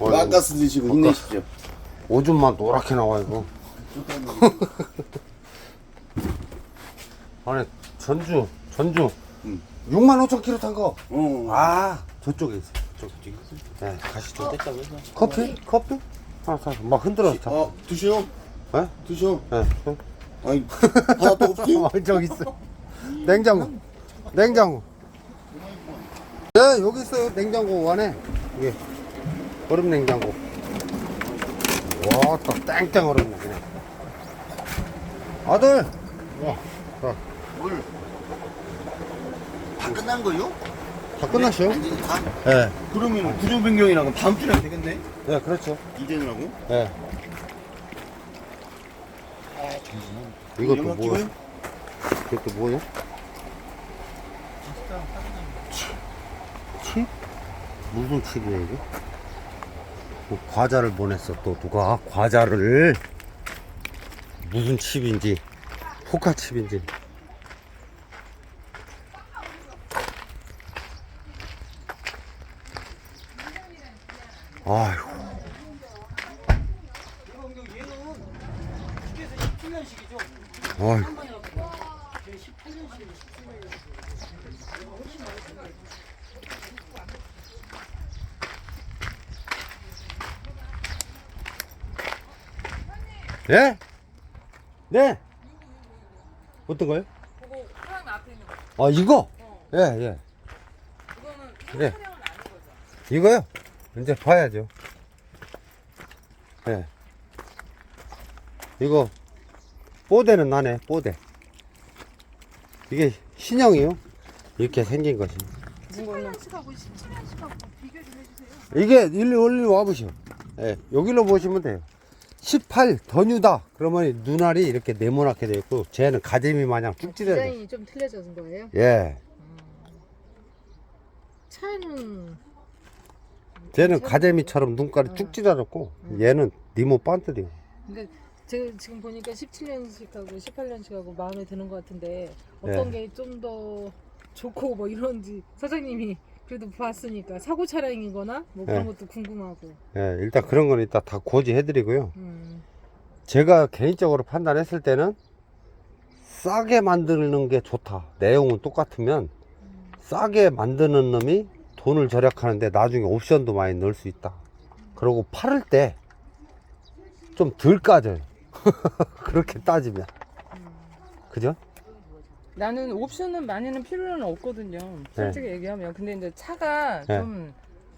어이구. 가스 드시고 힘내십시오. 오줌만 노랗게 나와 이거. 아니 전주 전주 응. 6만 5천 킬로 탄 거. 어. 아 저쪽에 있어. 저쪽. 네 가시죠. 커피? 커피? 하나 사. 막 흔들어. 자. 어, 드셔. 네? 드셔. 네. 아니, 하나도 없어요? 어, 저기 있어. 냉장고. 냉장고. 네, 여기 있어요. 냉장고 안에. 이게 얼음 냉장고. 와, 또 땡땡 얼음네 그냥. 아들. 와, 자, 물. 다 끝난 거요? 다 끝났어요? 완전히 다? 네. 그러면 구조 변경이라고 다음 주에 되겠네? 네, 그렇죠. 이대느라고? 네. 이것도 영화 뭐야? 찍어요? 이것도 뭐야? 칩? 무슨 칩이야 이게? 뭐 과자를 보냈어. 또 누가? 과자를. 무슨 칩인지. 포카 칩인지. 아휴. 아휴 예? 네? 어떤 거요? 그거 사람 앞에 있는 거. 아 이거? 예, 예. 이거는 네. 촬영은 아닌 거죠. 이거요? 이제 봐야죠. 예. 이거 뽀대는 나네, 뽀대. 이게 신형이요? 이렇게 생긴 것이. 18년씩하고 17년씩하고 비교 좀 해주세요. 이게 일로 일로 와보시오. 예, 여기로 보시면 돼요. 18 더뉴다. 그러면 눈알이 이렇게 네모나게 되어 있고, 쟤는 가재미 마냥 쭉 찌려져. 디자인이 좀 틀려진 거예요? 예. 차는 쟤는 가재미처럼 눈깔이 쭉 찌려졌고, 얘는 니모 반뜨리고. 근데 제가 지금 보니까 17년씩하고 18년씩하고 마음에 드는 것 같은데 어떤 게 좀 더 좋고 뭐 이런지 사장님이 그래도 봤으니까 사고 차량이거나 뭐 그런 네. 것도 궁금하고. 예, 일단 그런 건 이따 다 고지해드리고요. 음. 제가 개인적으로 판단했을 때는 싸게 만드는 게 좋다. 내용은 똑같으면 싸게 만드는 놈이 돈을 절약하는데 나중에 옵션도 많이 넣을 수 있다. 그리고 팔을 때 좀 덜 까져요. 그렇게 따지면. 그죠? 나는 옵션은 많이는 필요는 없거든요. 솔직히 얘기하면. 근데 이제 차가 네. 좀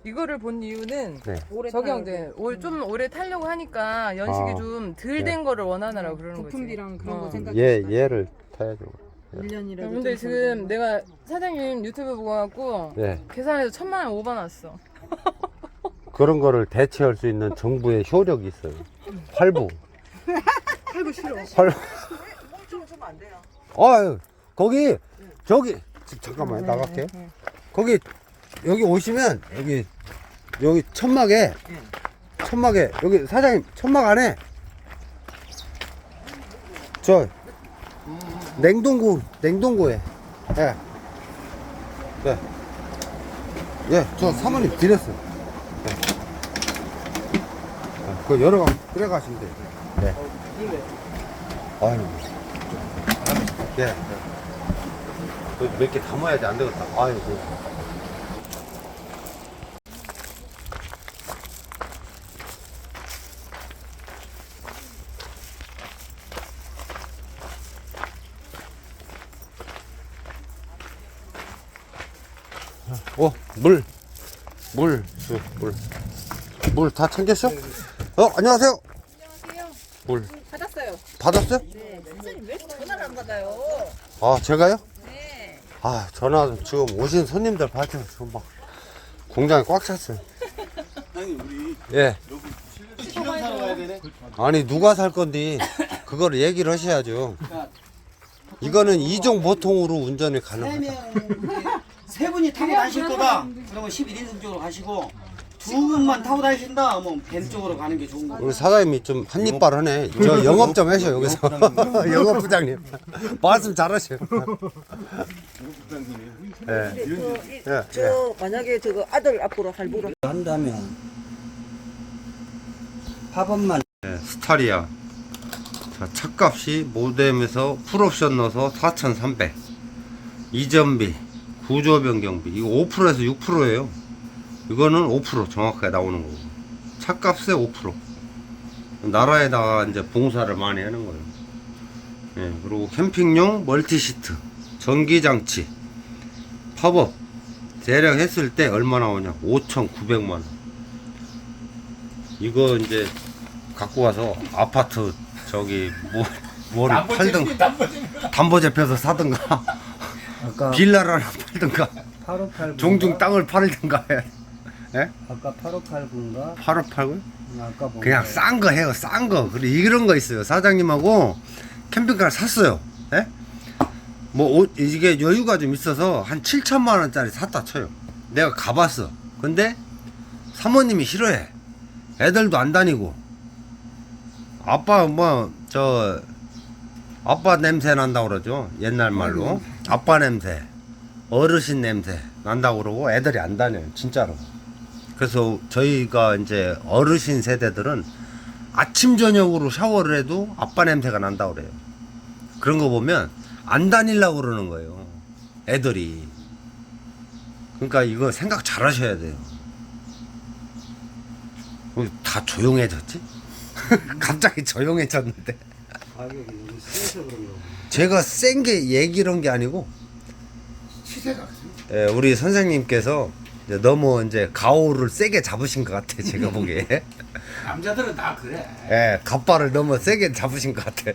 이거를 본 이유는 네. 오래 이제 올, 좀 오래 타려고 하니까 연식이 아. 좀 덜 된 거를 원하느라 그러는 거지. 부품비랑 그런 거 어. 생각. 얘, 얘를 타야죠. 1년이라도. 근데 지금 내가 사장님 유튜브 보고 갖고 예. 계산해서 천만 원 오버 났어. 그런 거를 대체할 수 있는 정부의 효력이 있어요. 활부. 팔고 싫어. 활. 아, 거기 저기 지- 잠깐만 나갈게. 거기 여기 오시면 여기 여기 천막에 천막에 여기 사장님 천막 안에 저 냉동고 냉동고에 예. 네. 예, 저 사모님 드렸어요. 예. 예, 그거 여러 강 끓여 가시면 돼요. 네. 아유. 예. 몇 개 담아야지 안 되겠다. 아이고. 어, 물. 물, 물, 물. 물 다 챙겼어? 어, 안녕하세요. 안녕하세요. 물 받았어요. 받았어요? 네. 사장님 왜 이렇게 전화를 안 받아요? 아, 제가요? 네. 아, 전화 지금 오신 손님들 봐죠. 지금 막 공장이 꽉 찼어요. 아니, 우리 예. 기념 사러 가야 되네. 아니 누가 살 건데 그거를 얘기를 하셔야죠. 이거는 이종 보통으로 운전이 가능하다. 세명 세 분이 타고 다니실 거다. 그러면 11인승 쪽으로 가시고 두 분만 타고 다니신다. 뭐벤 쪽으로 가는 게 좋은 거고. 우리 사장님이 좀 한입발 하네. 저 영업 좀 하셔 여기서. 영업 부장님. 말씀 잘하셔. 예. 예. 저 만약에 저거 아들 앞으로 할부로 한다면 팝업만 네, 스타리아. 자, 차값이 모뎀에서 풀옵션 넣어서 4,300. 이전비, 구조 변경비. 이거 5%에서 6%예요. 이거는 5% 정확하게 나오는 거고. 차값의 5%. 나라에다가 이제 봉사를 많이 하는 거예요. 예, 그리고 캠핑용 멀티시트, 전기장치, 팝업. 대략 했을 때 얼마 나오냐? 5,900만 원. 이거 이제 갖고 가서 아파트 저기 뭐 뭐를 팔든 담보제 펴서 사든가 아까 빌라를 하나 팔든가 8589 종중 땅을 팔든가 해. 예? 아까 8589인가? 8억 팔고 아까 본 그냥 거. 싼거 해요 싼 거. 그리고 이런 거 있어요. 사장님하고 캠핑카를 샀어요. 예? 뭐 옷- 이게 여유가 좀 있어서 한 7천만 원짜리 샀다 쳐요. 내가 가봤어. 근데 사모님이 싫어해. 애들도 안 다니고. 아빠 뭐 저 아빠 냄새 난다 그러죠? 옛날 말로. 아빠 냄새 어르신 냄새 난다고 그러고 애들이 안 다녀요 진짜로 그래서 저희가 이제 어르신 세대들은 아침 저녁으로 샤워를 해도 아빠 냄새가 난다 그래요. 그런 거 보면 안 다니려고 그러는 거예요 애들이. 그러니까 이거 생각 잘 하셔야 돼요. 어, 다 조용해졌지? 갑자기 조용해졌는데. 제가 센 게 얘기를 한 게 아니고 예, 우리 선생님께서 이제 너무 이제 가오를 세게 잡으신 것 같아 제가 보기에 남자들은 다 그래. 예, 갑발을 너무 세게 잡으신 것 같아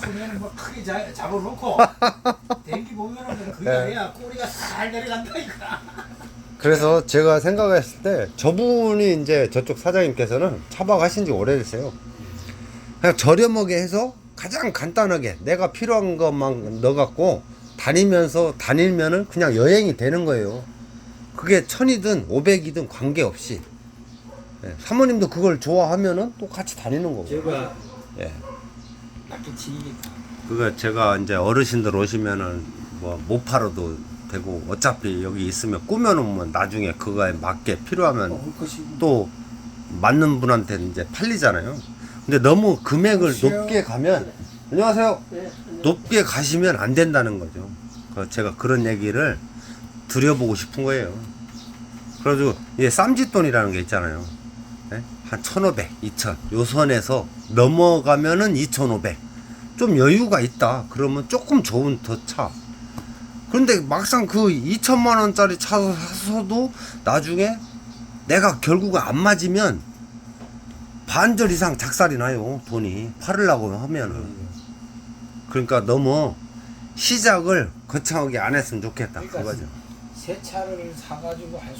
그러면 뭐 크게 자, 잡아놓고 den기 보면은 그게 네. 아니야 꼬리가 살 내려간다니까. 그래서 제가 생각했을 때 저분이 이제 저쪽 사장님께서는 차박 하신 지 오래됐어요 그냥 저렴하게 해서 가장 간단하게 내가 필요한 것만 넣어갖고 다니면서 다니면은 그냥 여행이 되는 거예요 그게 천이든 오백이든 관계없이 예, 사모님도 그걸 좋아하면은 또 같이 다니는 거고 제가 예. 낚시치 그거 제가 이제 어르신들 오시면은 뭐 못 팔아도 되고 어차피 여기 있으면 꾸며놓으면 나중에 그거에 맞게 필요하면 먹을 것이 또 맞는 분한테 이제 팔리잖아요. 근데 너무 금액을 높게 가면 안녕하세요. 높게 가시면 안 된다는 거죠. 그 제가 그런 얘기를 드려보고 싶은 거예요. 그래도 이게 쌈짓돈이라는 게 있잖아요. 예? 한 1,500, 2,000. 요 선에서 넘어가면은 2,500. 좀 여유가 있다. 그러면 조금 좋은 더 차. 그런데 막상 그 2천만 원짜리 차 사서도 나중에 내가 결국 안 맞으면 반절 이상 작살이 나요. 돈이. 팔으려고 하면은. 그러니까 너무 시작을 거창하게 안 했으면 좋겠다. 그러니까 그거죠. 새 차를 사가지고 할